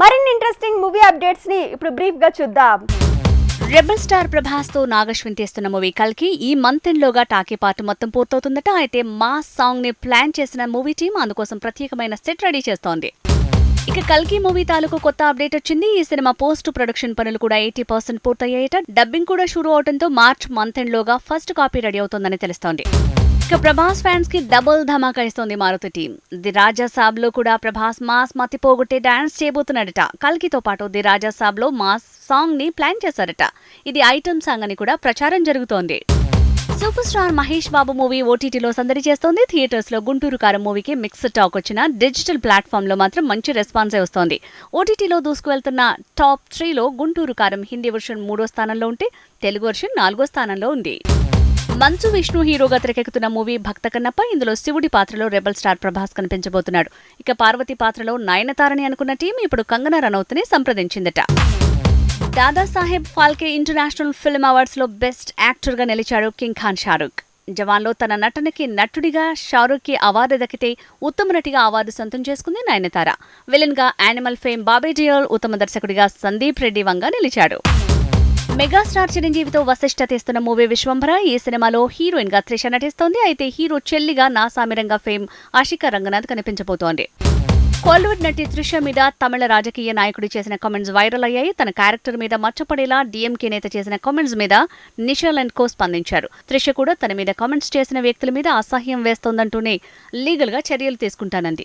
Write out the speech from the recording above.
మరిన్ని interesting movie అప్డేట్స్ని ఇప్పుడు బ్రీఫ్గా చూద్దాం. రెబల్ స్టార్ ప్రభాస్తో నాగశ్విన్ తీస్తున్న మూవీ కల్కి ఈ మంత్ లోగా టాకీ పార్ట్ మొత్తం పూర్తవుతుందట. అయితే మా సాంగ్ని ప్లాన్ చేసిన మూవీ టీం అందుకోసం ప్రత్యేకమైన సెట్ రెడీ చేస్తోంది. ఇక కల్కి మూవీ తాలూకు కొత్త అప్డేట్ వచ్చింది. ఈ సినిమా పోస్ట్ ప్రొడక్షన్ పనులు కూడా ఎయిటీ పర్సెంట్ పూర్తయ్యాయట. డబ్బింగ్ కూడా షురూ అవడంతో మార్చ్ మంత్ లోగా ఫస్ట్ కాపీ రెడీ అవుతోందని తెలుస్తోంది. ఇక ప్రభాస్ ఫ్యాన్స్కి డబుల్ ధమాకా ఇస్తోంది మారుతి టీం. ది రాజా సాబ్లో కూడా ప్రభాస్ మాస్ మతి పోగొట్టే డాన్స్ చేయబోతున్నాడట. కల్కితో పాటు ది రాజా సాబ్లో మాస్ సాంగ్ని ప్లాన్ చేశారట. ఇది ఐటమ్ సాంగ్ అని కూడా ప్రచారం జరుగుతోంది. Super star Mahesh Babu movie ఓటీటీలో సందడి చేస్తోంది. థియేటర్స్లో గుంటూరు కారం మూవీకి మిక్స్డ్ టాక్ వచ్చిన డిజిటల్ ప్లాట్ఫామ్లో మాత్రం మంచి రెస్పాన్సే వస్తోంది. ఓటీటీలో దూసుకువెళ్తున్న టాప్ త్రీలో గుంటూరు కారం హిందీ వర్షన్ మూడో స్థానంలో ఉంటే తెలుగు వర్షన్ నాలుగో స్థానంలో ఉంది. మంచు విష్ణు హీరోగా తెరకెక్కుతున్న మూవీ భక్త కన్నప్ప. ఇందులో శివుడి పాత్రలో రెబల్ స్టార్ ప్రభాస్ కనిపించబోతున్నాడు. ఇక పార్వతి పాత్రలో నయనతారని అనుకున్న టీం ఇప్పుడు కంగనా రనౌత్ని సంప్రదించిందట. దాదాసాహెబ్ ఫాల్కే ఇంటర్నేషనల్ ఫిల్మ్ అవార్డ్స్లో బెస్ట్ యాక్టర్గా నిలిచాడు కింగ్ ఖాన్ షారుఖ్ జవాన్లో తన నటనకి నటుడిగా షారుఖ్కి కి అవార్డు దక్కితే ఉత్తమ నటిగా అవార్డు సొంతం చేసుకుంది నయనతార. విలన్గా యానిమల్ ఫేమ్ బాబే డియోల్ ఉత్తమ దర్శకుడిగా సందీప్ రెడ్డి వంగా నిలిచాడు. మెగాస్టార్ చిరంజీవితో వశిష్ఠ తీస్తున్న మూవీ విశ్వంభర ఈ సినిమాలో హీరోయిన్గా త్రిష నటిస్తోంది. అయితే హీరో చెల్లిగా నాసామిరంగా ఫేమ్ ఆషికా రంగనాథ్ కనిపించబోతోంది. కోలీవుడ్ నటి త్రిష మీద తమిళ రాజకీయ నాయకుడు చేసిన కామెంట్స్ వైరల్ అయ్యాయి. తన క్యారెక్టర్ మీద మచ్చపడేలా డీఎంకే నేత చేసిన కామెంట్స్ మీద నిషాల్ అండ్ కో స్పందించారు. త్రిష కూడా తన మీద కామెంట్స్ చేసిన వ్యక్తుల మీద అసహ్యం వేస్తోందంటూనే లీగల్గా చర్యలు తీసుకుంటానంది.